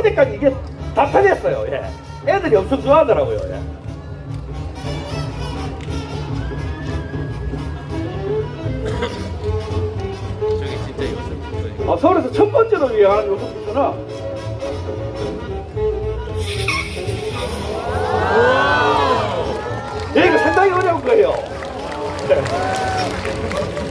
어제까지 이게 다 팔렸어요. 예. 애들이 엄청 좋아하더라고요. 예. 저게 진짜 요새 어, 서울에서 첫 번째로 유행하는 요소부터는 예, 이거 상당히 어려운 거예요. 네.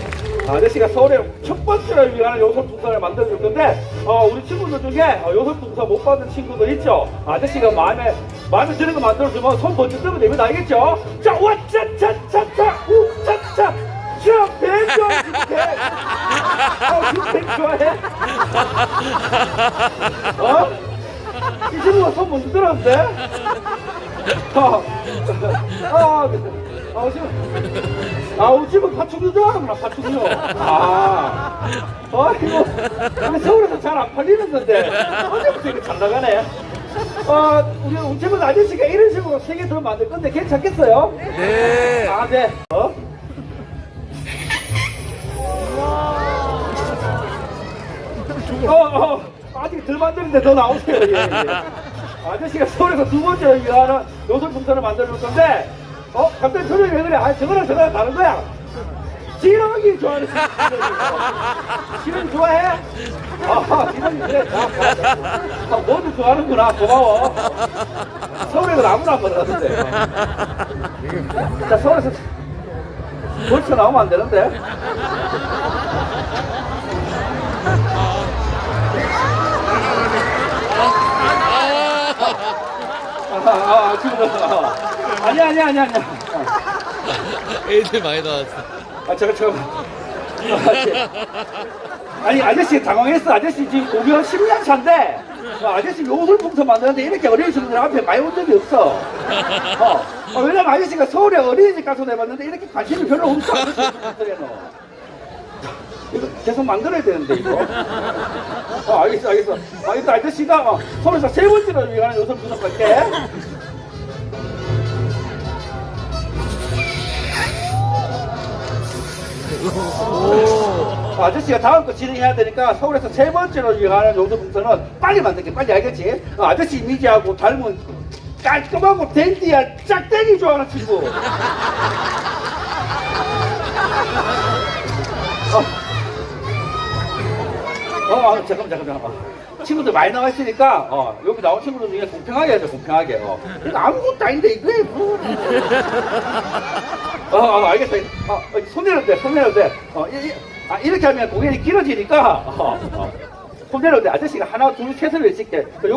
아저씨가 서울에 첫 번째로 유행하는 요소풍선을 만들어줄 건데, 어, 우리 친구들 중에 어, 요소풍선 못 받은 친구들 있죠? 아저씨가 마음에, 마음에 드는 거 만들어주면 손 번쩍 뜨면 됩니다. 알겠죠? 자, 와, 차, 차, 차, 차, 우, 차, 차. 자, 벤조, 이렇게. 어, 슈퍼 좋아해? 어? 이 친구가 손 먼저 들었는데? 어, 아, 아, 지금, 아, 우리 집은 파충류. 아, 아, 이거, 근데 서울에서 잘 안 팔리는 건데, 언제부터 이렇게 잘 나가네? 아, 우리, 우리 집은 아저씨가 이런 식으로 세개 더 만들 건데 괜찮겠어요? 네. 아, 네. 어? 어, 어, 아직 덜 만드는데 더 나오세요. 예, 예. 아저씨가 서울에서 두 번째로 유하는 요술풍선을 만들어줄 건데, 어? 갑자기 표정이 왜 그래? 아, 저거랑 저거랑 다른 거야. 지렁이 좋아하는 지렁이 좋아해? 아, 지렁이 그래. 아, 모두 좋아하는구나. 고마워. 서울에는 아무나 안 받았는데. 자, 서울에서 벌써 나오면 안 되는데. 아, 아, 아, 지금, 아, 아니야, 아니야, 아니야, 아니야. 애들 많이 나왔어. 아, 잠깐, 잠깐. 아, 제- 아니, 아저씨 당황했어. 아저씨 지금 고교 10년 차인데, 어, 아저씨 요술봉투 만드는데 이렇게 어린이 친구들 앞에 많이 온 적이 없어. 어, 어, 왜냐면 아저씨가 서울에 어린이집 가서 내봤는데 이렇게 관심이 별로 없어. 아저씨는. 계속 만들어야 되는데, 이거. 어, 알겠어, 알겠어. 아, 일단 아저씨가 어, 서울에서 세 번째로 유행하는 요술 분석할게. 어, 아저씨가 다음 거 진행해야 되니까 서울에서 세 번째로 유행하는 요소 풍선은 빨리 만들게 빨리 알겠지? 어, 아저씨 이미지하고 닮은 깔끔하고 댄디한 짝대기 좋아하는 친구 어, 어, 어, 잠깐만 잠깐만 어. 친구들 많이 나와 있으니까 어, 여기 나온 친구들 중에 공평하게 하자 공평하게 어. 그러니까 아무것도 아닌데 이게 뭐 어, 어, 알겠어. 어, 어, 손 내려도 돼, 손 내려도 돼. 어, 이, 이, 아, 이렇게 하면 고개이 길어지니까, 어, 어. 손 내려도 돼. 아저씨가 하나, 둘, 셋을 외칠게. 그